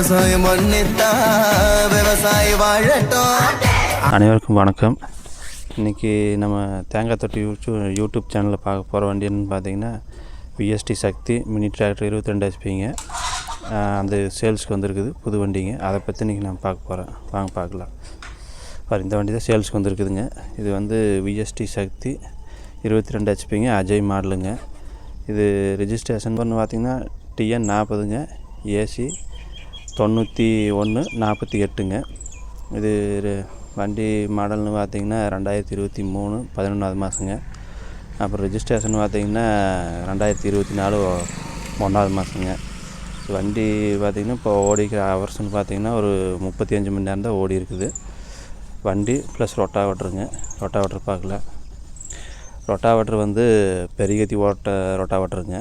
விவசாயம் பண்ணித்தா விவசாயி வாழட்டும். அனைவருக்கும் வணக்கம். இன்றைக்கி நம்ம தேங்காய் தொட்டி யூடியூப் யூடியூப் சேனலில் பார்க்க போகிற வண்டி பார்த்தீங்கன்னா விஎஸ்டி சக்தி மினி டிராக்டர் இருபத்தி ரெண்டு ஹெச்பிங்க அந்த சேல்ஸ்க்கு வந்திருக்குது புது வண்டிங்க. அதை பற்றி இன்றைக்கி நான் பார்க்க போகிறேன் வாங்க பார்க்கலாம். பாரு இந்த வண்டி தான் சேல்ஸ்க்கு வந்திருக்குதுங்க. இது வந்து விஎஸ்டி சக்தி இருபத்தி ரெண்டு ஹெச்பிங்க அஜய் மாடலுங்க. இது ரிஜிஸ்ட்ரேஷன் பண்ணு பார்த்தீங்கன்னா டிஎன் நாற்பதுங்க. ஏசி தொண்ணூற்றி ஒன்று நாற்பத்தி எட்டுங்க. இது வண்டி மாடல்னு பார்த்தீங்கன்னா ரெண்டாயிரத்தி இருபத்தி மூணு பதினொன்றாவது மாதங்க அப்புறம் ரிஜிஸ்ட்ரேஷன் பார்த்திங்கன்னா ரெண்டாயிரத்தி இருபத்தி நாலு ஒன்றாவது மாதங்க வண்டி பார்த்திங்கன்னா இப்போ ஓடிக்கிற ஹவர்ஸ்னு பார்த்தீங்கன்னா ஒரு முப்பத்தி அஞ்சு மணி நேரம் தான் ஓடி இருக்குது. வண்டி ப்ளஸ் ரொட்டாவேட்டருங்க ரொட்டாவேட்டர் பார்க்கல. ரொட்டாவேட்டர் வந்து பெரியகத்தி ஓட்ட ரொட்டாவேட்டருங்க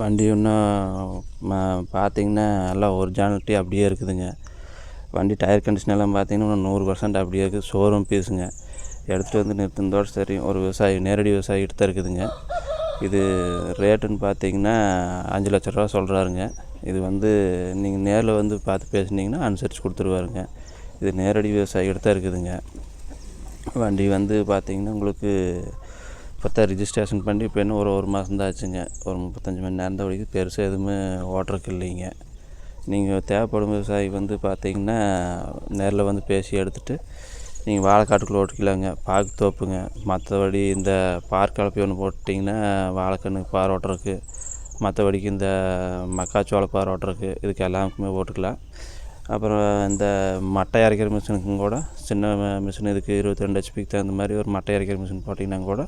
வண்டி இன்னும் ம- பார்த்தீங்கன்னா எல்லாம் ஒரிஜினாலிட்டி அப்படியே இருக்குதுங்க. வண்டி டயர் கண்டிஷன் எல்லாம் பார்த்தீங்கன்னா இன்னும் நூறு பர்சன்ட் அப்படியே இருக்குது ஷோரூம் பீஸுங்க எடுத்துகிட்டு வந்து நிறுத்தினதோடு சரி ஒரு விவசாயி நேரடி விவசாயி தான் இருக்குதுங்க. இது ரேட்டுன்னு பார்த்தீங்கன்னா அஞ்சு லட்ச ரூபா சொல்கிறாருங்க இது வந்து நீங்கள் நேரில் வந்து பார்த்து பேசுனீங்கன்னா அனுசரித்து கொடுத்துருவாருங்க. இது நேரடி விவசாயி தான் இருக்குதுங்க. வண்டி வந்து பார்த்திங்கன்னா உங்களுக்கு இப்போ தான் ரிஜிஸ்ட்ரேஷன் பண்ணி இப்போ இன்னும் ஒரு ஒரு மாதம் தான் ஆச்சுங்க. ஒரு முப்பத்தஞ்சு மணி நேரம் தான் வரைக்கும் பெருசாக எதுவுமே ஓட்டுறக்கு இல்லைங்க. நீங்கள் தேவைப்படும் விவசாயி வந்து பார்த்தீங்கன்னா நேரில் வந்து பேசி எடுத்துகிட்டு நீங்கள் வாழைக்காட்டுக்குள்ளே ஓட்டிக்கலாங்க. பாக்கு தோப்புங்க. மற்றபடி இந்த பார் கலப்பி ஒன்று போட்டிங்கன்னா வாழைக்கண்ணுக்கு பார் ஓட்டுறதுக்கு மற்றபடிக்கு இந்த மக்காச்சோள பார் ஓட்டுறக்கு இதுக்கு எல்லாருக்குமே போட்டுக்கலாம். அப்புறம் இந்த மட்டை அரைக்கிற மிஷினுக்கும் கூட சின்ன மிஷின் இதுக்கு இருபத்தி ரெண்டு ஹெச்பிக்கு தகுந்த மாதிரி ஒரு மட்டை அரைக்கிற மிஷின் போட்டிங்கன்னா கூட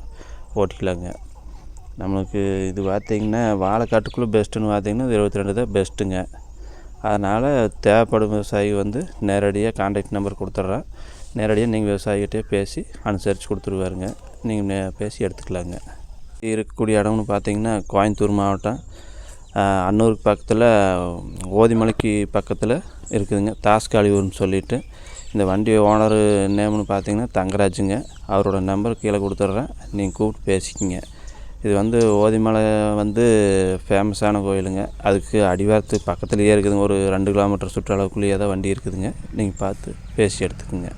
ஓட்டிக்கலாங்க நம்மளுக்கு இது பார்த்திங்கன்னா வாழைக்காட்டுக்குள்ளே பெஸ்ட்டுன்னு பார்த்தீங்கன்னா இது இருபத்தி ரெண்டு தான் பெஸ்ட்டுங்க அதனால் தேவைப்படும் விவசாயி வந்து நேரடியாக கான்டாக்ட் நம்பர் கொடுத்துட்றேன் நேரடியாக நீங்கள் விவசாயிகிட்டே பேசி அனுசரித்து கொடுத்துருவாருங்க. நீங்கள் நே பேசி எடுத்துக்கலாங்க. இருக்கக்கூடிய இடம்னு பார்த்திங்கன்னா கோயம்புத்தூர் மாவட்டம். அன்னூருக்கு பக்கத்தில் ஓதிமலைக்கு பக்கத்தில் இருக்குதுங்க. தாஸ்காலியூர்னு சொல்லிட்டு. இந்த வண்டி ஓனர் நேம்னு பார்த்தீங்கன்னா தங்கராஜுங்க. அவரோட நம்பர் கீழே கொடுத்துட்றேன். நீங்கள் கூப்பிட்டு பேசிக்கிங்க. இது வந்து ஓதிமலை வந்து ஃபேமஸான கோயிலுங்க. அதுக்கு அடிவாரத்து பக்கத்துலேயே இருக்குதுங்க. ஒரு ரெண்டு கிலோமீட்டர் சுற்றளவுக்குள்ளேயே தான் வண்டி இருக்குதுங்க. நீங்கள் பார்த்து பேசி எடுத்துக்குங்க.